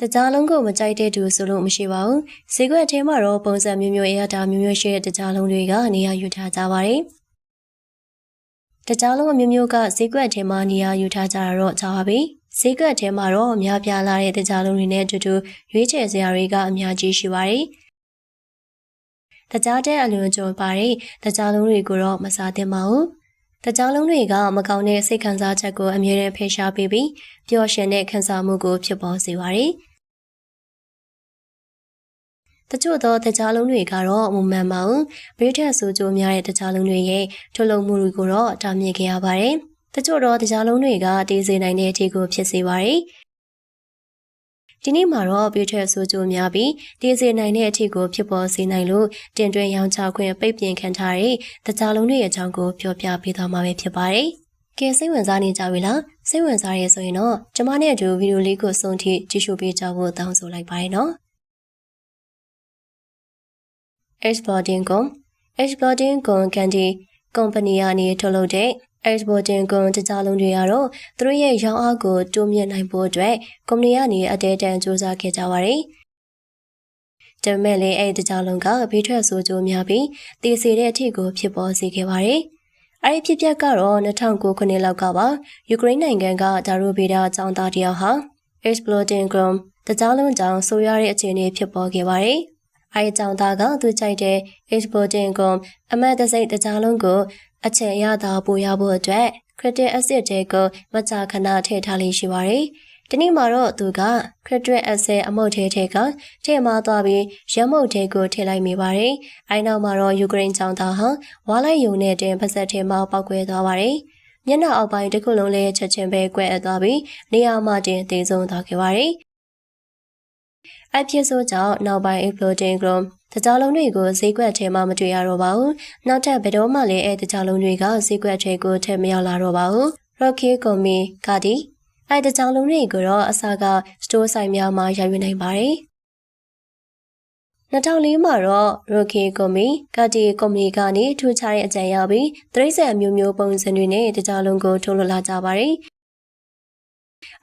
တကြားလုံးကိုမကြိုက်တဲ့သူဆိုလို့မရှိပါဘူးဈေးကွက်ထဲမှာတော့ပုံစံမျိုးမျိုးအရတာမျိုးမျိုးရှိတဲ့တကြားလုံးတွေကနေရာယူထားကြပါတယ်တကြားလုံးအမျိုးမျိုးကဈေးကွက်ထဲမှာနေရာယူထားကြတာတော့ကြားပါပြီဈေးကွက်ထဲမှာတော့အများပြားလာတဲ့တကြားလုံးတွေနဲ့အတူတူရွေးချယ်စရာတွေကအများကြီးရှိပါတယ်တကြားတဲ့အလွန်ကြုံပါတယ်တကြားလုံးတွေကိုတော့မစားသင့်ပါဘူး တကြားလုံးတွေကမကောင်းတဲ့စိတ်ခံစားချက်ကိုအမြဲတမ်းဖယ်ရှားပေးပြီးပျော်ရွှင်တဲ့ခံစားမှုကိုဖြစ်ပေါ်စေပါတယ်။တချို့သောတကြားလုံးတွေကတော့မမှန်ပါဘူး။ဘေးထက်ဆိုးကျိုးများတဲ့တကြားလုံးတွေရဲ့ထုတ်လုပ်မှုတွေကိုတော့တားမြစ်ခဲ့ရပါတယ်။တချို့တော့တကြားလုံးတွေကတည်စေနိုင်တဲ့အထိကိုဖြစ်စေပါတယ်။ ဒီနေ့မှာတော့ဘေးထက်ဆိုးကျိုးများပြီးတည်စေနိုင်တဲ့အထိကိုဖြစ်ပေါ်စေနိုင်လို့တင်တွင်ရောင်းချခွင့်ပိတ်ပင်ခံထားတဲ့တကြားလုံးတွေရဲ့အကြောင်းကိုပြောပြပေးသွားမှာပဲဖြစ်ပါတယ်။ကဲစိတ်ဝင်စားနေကြပြီလားစိတ်ဝင်စားရဲဆိုရင်တော့ကျမနဲ့အတူဗီဒီယိုလေးကိုစုံထိကြည့်ရှုပေးကြဖို့တောင်းဆိုလိုက်ပါတယ်နော် Exporting Com Exporting Com Candy ကုမ္ပဏီကနေထုတ်လုပ်တဲ့ Exporting Com တကြားလုံးတွေကတော့သူတို့ရဲ့ရောင်းအားကိုတိုးမြင့်နိုင်ဖို့အတွက်ကုမ္ပဏီကနေအတဲတန်စူးစမ်းခဲ့ကြပါတယ်။ဒါပေမဲ့လည်းအဲ့ဒီတကြားလုံးကဘေးထွက်ဆိုးကျိုးများပြီးတည်စေတဲ့အထည်ကိုဖြစ်ပေါ်စေခဲ့ပါတယ်။အဲ့ဒီဖြစ်ပျက်ကတော့2009ခုနှစ်လောက်ကပါယူကရိန်းနိုင်ငံကဒါရိုဗေဒအကြောင်းသားတယောက်ဟာ Exploding Chrome တကြားလုံးကြောင့်ဆိုးရတဲ့အခြေအနေဖြစ်ပေါ်ခဲ့ပါတယ်။ အဲဒီကြောင့်သားကသူကြိုက်တဲ့ exporting ကိုအမတ်တစိတ်တကြားလုံးကိုအချက်ရတာပိုရဖို့အတွက် critic acid တွေကိုမကြာခဏထည့်ထားလေးရှိပါတယ်။ဒီနေ့မှာတော့သူက critic acid အမုတ်ထဲထဲကထည့်မသွားပြီးရမုတ်ထဲကိုထည့်လိုက်မိပါတယ်။အဲနောက်မှာတော့ယူကရိန်းကြောင့်သားဟာဝါလိုက်ယုံနဲ့တင်ပါဆက်ထဲမှာပောက်ကွဲသွားပါတယ်။မျက်နှာအောက်ပိုင်းတစ်ခုလုံးလည်းချက်ချင်းပဲကွဲအပ်သွားပြီးနေရာမှာတင်သေဆုံးသွားခဲ့ပါတယ်။ အဖြစ်ဆိုကြောင့်နောက်ပိုင်း exploding grom တကြားလုံးတွေကိုဈေးကွက်ထဲမှာမတွေ့ရတော့ပါဘူး။နောက်ထပ်ဘယ်တော့မှလည်းအဲတကြားလုံးတွေကဈေးကွက်ထဲကိုထည့်မရောက်လာတော့ပါဘူး။ Rocky Gomi ကဒီအဲတကြားလုံးတွေကိုတော့အစားက store site များမှာရယူနိုင်ပါတယ်။2004မှာတော့ Rocky Gomi ကတီကုမ္ပဏီကနေထူးခြားတဲ့အကြံရပြီးတရိတ်ဆန်မျိုးမျိုးပုံစံတွေနဲ့တကြားလုံးကိုထုတ်လုပ်လာကြပါတယ်။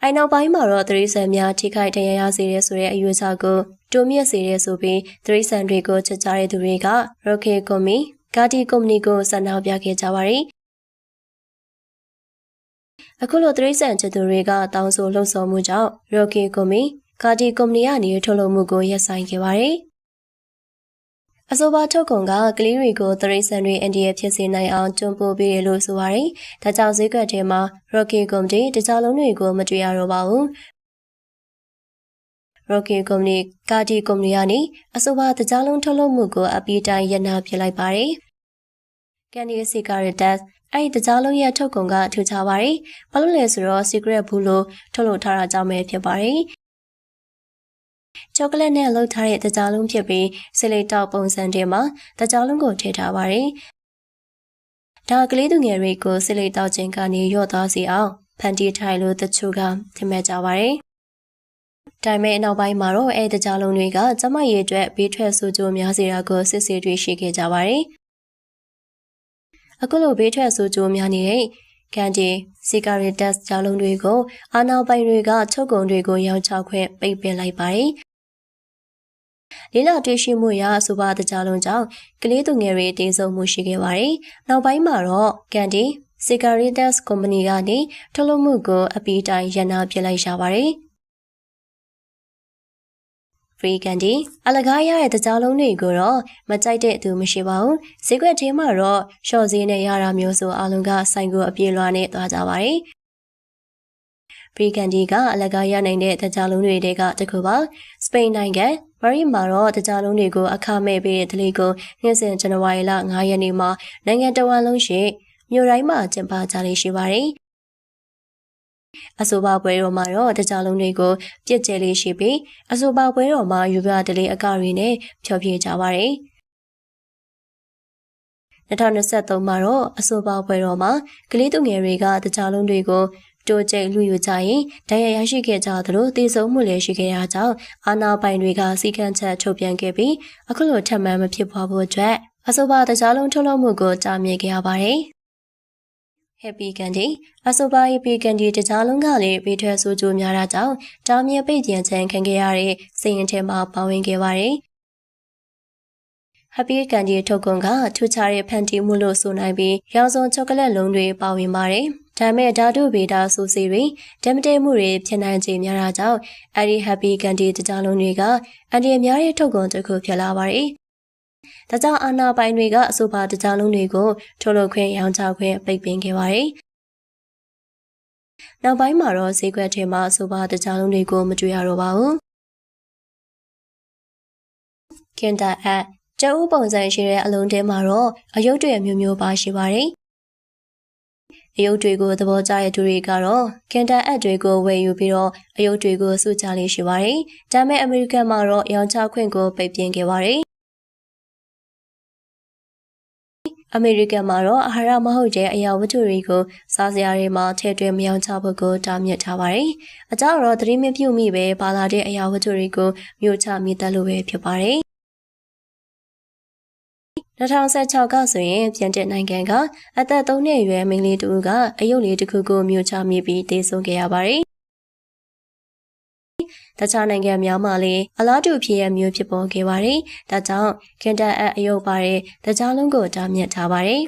အိုင်နောက်ပိုင်းမှာတော့သရိစံများထိခိုက်ဒဏ်ရာရစေတဲ့ဆိုတဲ့အယူအဆကိုတိုးမြင့်စေတဲ့ဆိုပြီးသရိစံတွေကိုချက်ချတဲ့သူတွေက Rocket Company ဂါတီကုမ္ပဏီကိုဆန္ဒပြခဲ့ကြပါတယ်အခုလိုသရိစံချက်သူတွေကတောင်းဆိုလှုံ့ဆော်မှုကြောင့် Rocket Company ဂါတီကုမ္ပဏီကနေထုတ်လုပ်မှုကိုရပ်ဆိုင်းခဲ့ပါတယ် အဆိုပါထုတ်ကုန်ကကလေးတွေကိုတရိတ်ဆန်တွေအန်ဒီရဖြစ်စေနိုင်အောင်ကျွံပို့ပေးတယ်လို့ဆိုပါတယ်။ဒါကြောင့်ဈေးကွက်ထဲမှာ Rocky Company တခြားလုံးတွေကိုမတွေ့ရတော့ပါဘူး။ Rocky Company ကာတီကုမ္ပဏီကနေအဆိုပါတခြားလုံးထုတ်လုပ်မှုကိုအပီးတိုင်းရနာပြလိုက်ပါတယ်။ Candy Cigarettes အဲ့ဒီတကြားလုံးရဲ့ထုတ်ကုန်ကထူခြားပါတယ်။ဘာလို့လဲဆိုတော့ secret ဘူးလို့ထုတ်လုပ်ထားတာကြောင့်ပဲဖြစ်ပါတယ် ချောကလက်နဲ့လုပ်ထားတဲ့တကြားလုံးဖြစ်ပြီးဆီလိတ်တောက်ပုံစံတွေမှာတကြားလုံးကိုထည့်ထားပါတယ်။ဒါကလေးသူငယ်တွေကိုဆီလိတ်တောက်ခြင်းကနေရော့သွားစေအောင်ဖန်တီးထိုင်လို့တချို့ကထင်မဲ့ကြပါတယ်။ဒါပေမဲ့နောက်ပိုင်းမှာတော့အဲတကြားလုံးတွေကကျမရဲ့အတွက်ဘေးထွက်ဆိုးကျိုးများစေတာကိုစစ်ဆေးတွေ့ရှိခဲ့ကြပါတယ်။အခုလိုဘေးထွက်ဆိုးကျိုးများနေတဲ့ကန်ဒီစီကာရီတက်စ်ကြောင်းလုံးတွေကိုအာနာပိုင်တွေကချုပ်ကုန်တွေကိုရောင်းချခွင့်ပိတ်ပင်လိုက်ပါတယ် လေးလာတွေ့ရှိမှုရအဆိုပါတကြလုံးကြောင့်ကလေးသူငယ်တွေတေးဆုံးမှုရှိခဲ့ပါတယ်။နောက်ပိုင်းမှာတော့ကန်ဒီ Cigarettes Company ကနေထုတ်လုပ်မှုကိုအပီးတိုင်းရန်နာပြလိုက်ရပါတယ်။ Free Candy အလကားရတဲ့တကြားလုံးတွေကိုတော့မကြိုက်တဲ့သူမရှိပါဘူး။ဈေးကွက်ထဲမှာတော့ရှော့ဈေးနဲ့ရတာမျိုးဆိုအလုံးကဆိုင်ကိုအပြေလွှာနဲ့သွားကြပါတယ်။ Free Candy ကအလကားရနိုင်တဲ့တကြားလုံးတွေတဲကတစ်ခုပါ။စပိန်နိုင်ငံ မရီမှာတော့တကြားလုံးတွေကိုအခမဲ့ပေးတဲ့တလီကိုနှစ်စဉ်ဇန်နဝါရီလ9ရက်နေ့မှာနိုင်ငံတော်ဝန်လုံးရှိမြို့တိုင်းမှာကျင်းပကြလေးရှိပါတယ်။အဆိုပါပွဲတော်မှာတော့တကြားလုံးတွေကိုပြစ်ကျဲလေးရှိပြီးအဆိုပါပွဲတော်မှာယူပြတလေးအကတွေနဲ့ဖျော်ဖြေကြပါတယ်။2023မှာတော့အဆိုပါပွဲတော်မှာကလေးသူငယ်တွေကတကြားလုံးတွေကို တိုးကျိတ်လူယူကြရင်ဒဏ်ရာရရှိခဲ့ကြသလိုတည်ဆုံမှုလည်းရှိခဲ့ရကြောင်းအာနာပိုင်တွေကစီကံချက်ထုတ်ပြန်ခဲ့ပြီးအခုလိုထပ်မံမဖြစ်ပွားဖို့အတွက်အဆိုပါတခြားလုံးထုတ်လုပ်မှုကိုတားမြစ်ခဲ့ရပါတယ်။ Happy Candy အဆိုပါ Happy Candy တကြားလုံးကလည်းဘေးထွက်ဆိုးကျိုးများတာကြောင့်တားမြစ်ပိတ်ပြန်ချန်ခံခဲ့ရတဲ့စိတ်ရင်ထဲမှာပါဝင်ခဲ့ပါတယ်။ Happy Candy ထုတ်ကုန်ကထူခြားတဲ့ဖန်တီးမှုလို့ဆိုနိုင်ပြီးရောင်စုံချောကလက်လုံးတွေပါဝင်ပါတယ်။ ဒါမဲ့ဓာတုဗေဒဆိုစီတွေဓမ္မတဲမှုတွေဖြစ်နိုင်ခြေများတာကြောင့်အဲဒီ Happy Candy တကြားလုံးတွေကအန်ဒီအများရဲ့ထုတ်ကုန်တစ်ခုဖြစ်လာပါတယ်။ဒါကြောင့်အာနာပိုင်တွေကအဆိုပါတကြားလုံးတွေကိုထုတ်လုပ်ခွင့်ရောင်းချခွင့်ပိတ်ပင်ခဲ့ပါတယ်။နောက်ပိုင်းမှာတော့ဈေးကွက်ထဲမှာအဆိုပါတကြားလုံးတွေကိုမတွေ့ရတော့ပါဘူး။ခင်တာအပ်ကျအုပ်ပုံစံရှိတဲ့အလုံးထဲမှာတော့အယုတ်တွေမျိုးမျိုးပါရှိပါတယ်။ အယုတ်တွေကိုသဘောကျတဲ့သူတွေကတော့ကန်တာအပ်တွေကိုဝယ်ယူပြီးတော့အယုတ်တွေကိုစုချလေးရှိပါတယ်။ဒါမဲ့အမေရိကန်မှာတော့ရောင်းချခွင့်ကိုပိတ်ပင်ခဲ့ပါတယ်။အမေရိကန်မှာတော့အာဟာရမဟုတ်တဲ့အရာဝတ္ထုတွေကိုစားစရာတွေမှာထည့်သွင်းမယောင်ချဖို့ကိုတားမြစ်ထားပါတယ်။အကြောင်းတော့သတိမပြုမိပဲပါလာတဲ့အရာဝတ္ထုတွေကိုမြို့ချမိတတ်လို့ပဲဖြစ်ပါတယ်။ 2016ကဆိုရင်ပြန်တဲ့နိုင်ငံကအသက်3နှစ်အရွယ်မိန်းလေးတူကအယုတ်လေးတစ်ခုကိုမြို့ချမိပြီးတေဆုံးခဲ့ရပါတယ်။တခြားနိုင်ငံများမှာလည်းအလားတူဖြစ်ရမျိုးဖြစ်ပေါ်ခဲ့ပါတယ်။ဒါကြောင့်ခင်တအပ်အယုတ်ပါတဲ့တကြားလုံးကိုတားမြစ်ထားပါတယ်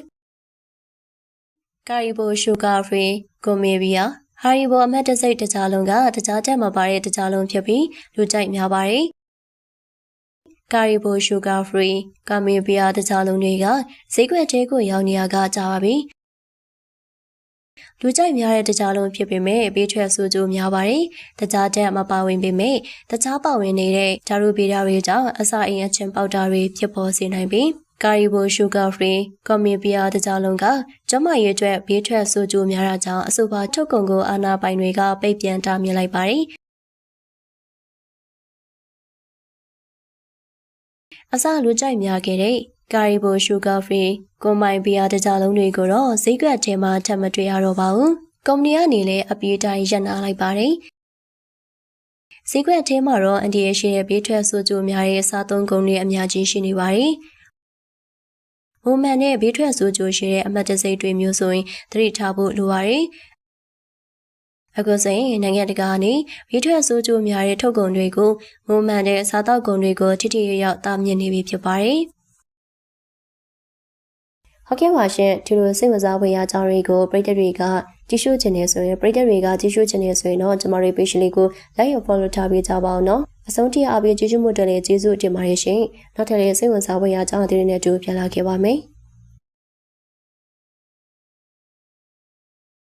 ။ကာရီဘိုရှူဂါဖရီကိုမေဗီယာဟာရီဘိုအမတ်တစိတ်တကြားလုံးကတကြားတက်မပါတဲ့တကြားလုံးဖြစ်ပြီးလူကြိုက်များပါတယ် ကာရီဘိုရှူဂါဖရီကာမီဘီယာတခြားလုံးတွေကဈေးကွက်ထဲကိုရောက်နေရကကြပါပြီလူကြိုက်များတဲ့တကြားလုံးဖြစ်ပေမဲ့ဘေးထွက်ဆိုးကျိုးများပါတယ်။တကြားတက်မပါဝင်ပေမဲ့တကြားပါဝင်နေတဲ့ဓာရုဗေဒတွေကြောင့်အစာအိမ်အချင်းပေါက်တာတွေဖြစ်ပေါ်စေနိုင်ပြီးကာရီဘိုရှူဂါဖရီကော်မီပီယာတကြားလုံးကကျမရဲ့အတွက်ဘေးထွက်ဆိုးကျိုးများတာကြောင့်အဆိုပါထုတ်ကုန်ကိုအာနာပိုင်တွေကပိတ်ပြန်တာမြင်လိုက်ပါတယ် အစလူကြိုက်များခဲ့တဲ့ကာရီဘိုရှူဂါဖရီကွန်မိုင်ဘီယာတကြလုံးတွေကိုတော့ဈေးကွက်ထဲမှာထပ်မတွေ့ရတော့ပါဘူး။ကုမ္ပဏီကနေလည်းအပြေးတိုင်းရပ်နာလိုက်ပါတယ်။ဈေးကွက်ထဲမှာတော့အန်ဒီရရှိတဲ့ဘေးထွက်ဆိုးကျိုးများတဲ့စားသုံးကုန်တွေအများကြီးရှိနေပါတယ်။မိုမန်နဲ့ဘေးထွက်ဆိုးကျိုးရှိတဲ့အမတ်တစိတ်တွေမျိုးဆိုရင်သတိထားဖို့လိုပါတယ် အခုဆိုရင်နိုင်ငံတကာကနေရေထွက်ဆိုးကျိုးများတဲ့ထုတ်ကုန်တွေကိုမုံမှန်တဲ့စားတောက်ကုန်တွေကိုထိထိရောက်ရောက်တာမြင့်နေပြီဖြစ်ပါတယ်။ဟုတ်ကဲ့ပါရှင်ဒီလိုစိတ်ဝင်စားဖွယ်ရာအကြောင်းတွေကိုပရိသတ်တွေကကြည့်ရှုချင်နေဆိုရင်ပရိသတ်တွေကကြည့်ရှုချင်နေဆိုရင်တော့ကျမတို့ page လေးကို like ရ follow ထားပေးကြပါအောင်နော်အဆုံးထိအားပေးကြည့်ရှုမှုတွေလည်းကျေးဇူးတင်ပါတယ်ရှင်နောက်ထပ်လည်းစိတ်ဝင်စားဖွယ်ရာအကြောင်းအသေးတွေနဲ့တူပြန်လာခဲ့ပါမယ်။